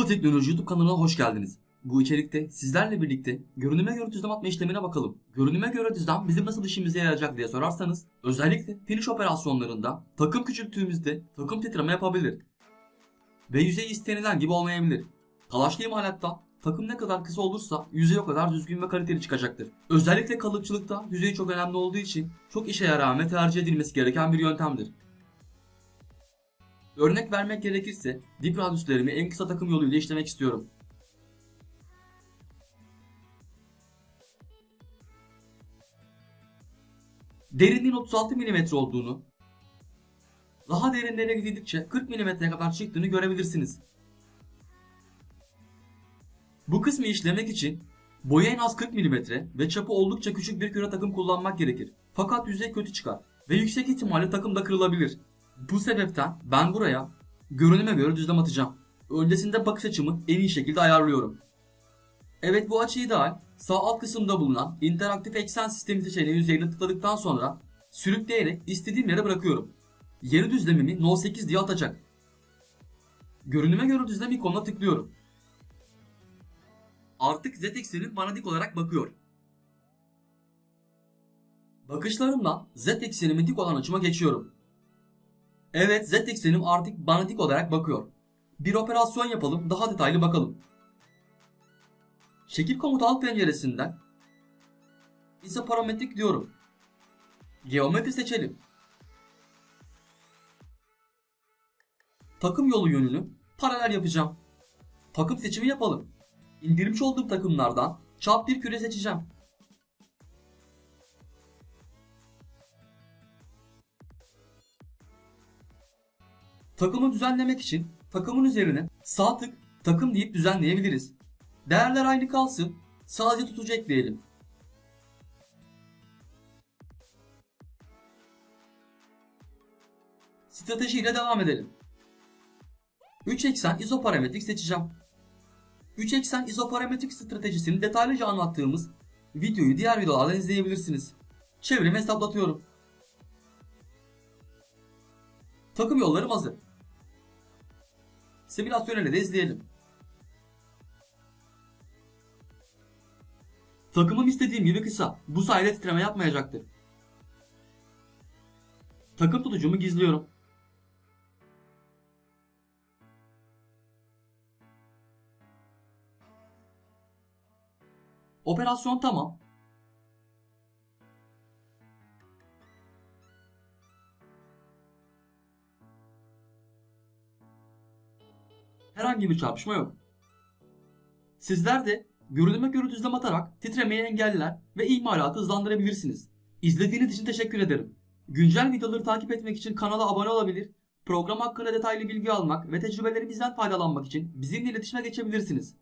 Toplu Teknoloji YouTube kanalına hoş geldiniz. Bu içerikte sizlerle birlikte görünüme göre düzlem atma işlemine bakalım. Görünüme göre düzlem bizim nasıl işimize yarayacak diye sorarsanız özellikle finish operasyonlarında takım küçülttüğümüzde takım titreme yapabilir. Ve yüzey istenilen gibi olmayabilir. Kalaşlı imalatta takım ne kadar kısa olursa yüzey o kadar düzgün ve kaliteli çıkacaktır. Özellikle kalıpçılıkta yüzey çok önemli olduğu için çok işe yarayan ve tercih edilmesi gereken bir yöntemdir. Örnek vermek gerekirse dip radyüslerimi en kısa takım yoluyla işlemek istiyorum. Derinliğin 36 mm olduğunu, daha derinlere gidildikçe 40 mm'ye kadar çıktığını görebilirsiniz. Bu kısmı işlemek için boyu en az 40 mm ve çapı oldukça küçük bir küre takım kullanmak gerekir. Fakat yüzey kötü çıkar ve yüksek ihtimalle takım da kırılabilir. Bu sebepten ben buraya görünüme göre düzlem atacağım. Öncesinde bakış açımı en iyi şekilde ayarlıyorum. Evet bu açı ideal. Sağ alt kısımda bulunan interaktif eksen sistemi seçeneği üzerine tıkladıktan sonra sürükleyerek istediğim yere bırakıyorum. Yeni düzlemimi No 8 diye atacak. Görünüme göre düzlem ikonuna tıklıyorum. Artık Z eksenim bana dik olarak bakıyor. Bakışlarımla Z eksenimi dik olan açıma geçiyorum. Evet Z eksenim artık bana dik olarak bakıyor. Bir operasyon yapalım daha detaylı bakalım. Şekil komutu alt penceresinden isoparametrik diyorum. Geometri seçelim. Takım yolu yönünü paralel yapacağım. Takım seçimi yapalım. İndirmiş olduğum takımlardan çap bir küre seçeceğim. Takımı düzenlemek için takımın üzerine sağ tık takım deyip düzenleyebiliriz. Değerler aynı kalsın. Sadece tutucu ekleyelim. Stratejiyle devam edelim. 3 eksen izoparametrik seçeceğim. 3 eksen izoparametrik stratejisini detaylıca anlattığımız videoyu diğer videolardan izleyebilirsiniz. Çevremi hesaplatıyorum. Takım yollarım hazır. Simülasyonu de izleyelim. Takımım istediğim gibi kısa. Bu sayede titreme yapmayacaktır. Takım tutucumu gizliyorum. Operasyon tamam. Herhangi bir çarpışma yok. Sizler de görünüme göre düzlem atarak titremeyi engeller ve imalatı hızlandırabilirsiniz. İzlediğiniz için teşekkür ederim. Güncel videoları takip etmek için kanala abone olabilir, program hakkında detaylı bilgi almak ve tecrübelerimizden faydalanmak için bizimle iletişime geçebilirsiniz.